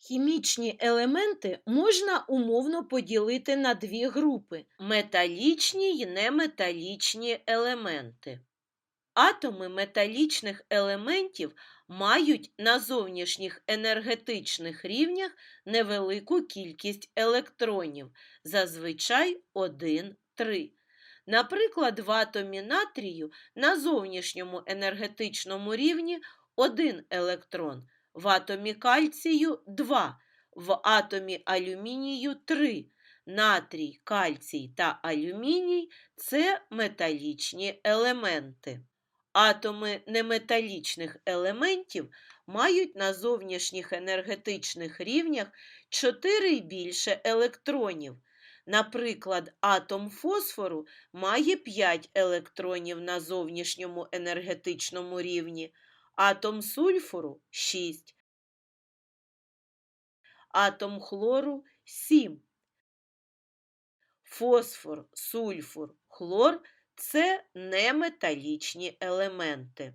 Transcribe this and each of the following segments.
Хімічні елементи можна умовно поділити на дві групи металічні й неметалічні елементи. Атоми металічних елементів мають на зовнішніх енергетичних рівнях невелику кількість електронів, зазвичай 1-3. Наприклад, в атомі натрію на зовнішньому енергетичному рівні 1 електрон, в атомі кальцію 2, в атомі алюмінію 3. Натрій, кальцій та алюміній це металічні елементи. Атоми неметалічних елементів мають на зовнішніх енергетичних рівнях 4 і більше електронів. Наприклад, атом фосфору має 5 електронів на зовнішньому енергетичному рівні, атом сульфуру 6, атом хлору 7. Фосфор, сульфур, хлор це неметалічні елементи.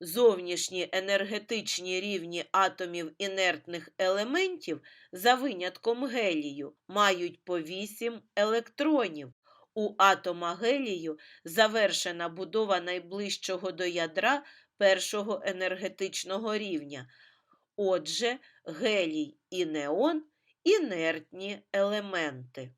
Зовнішні енергетичні рівні атомів інертних елементів за винятком гелію мають по 8 електронів. У атома гелію завершена будова найближчого до ядра першого енергетичного рівня. Отже, гелій і неон інертні елементи.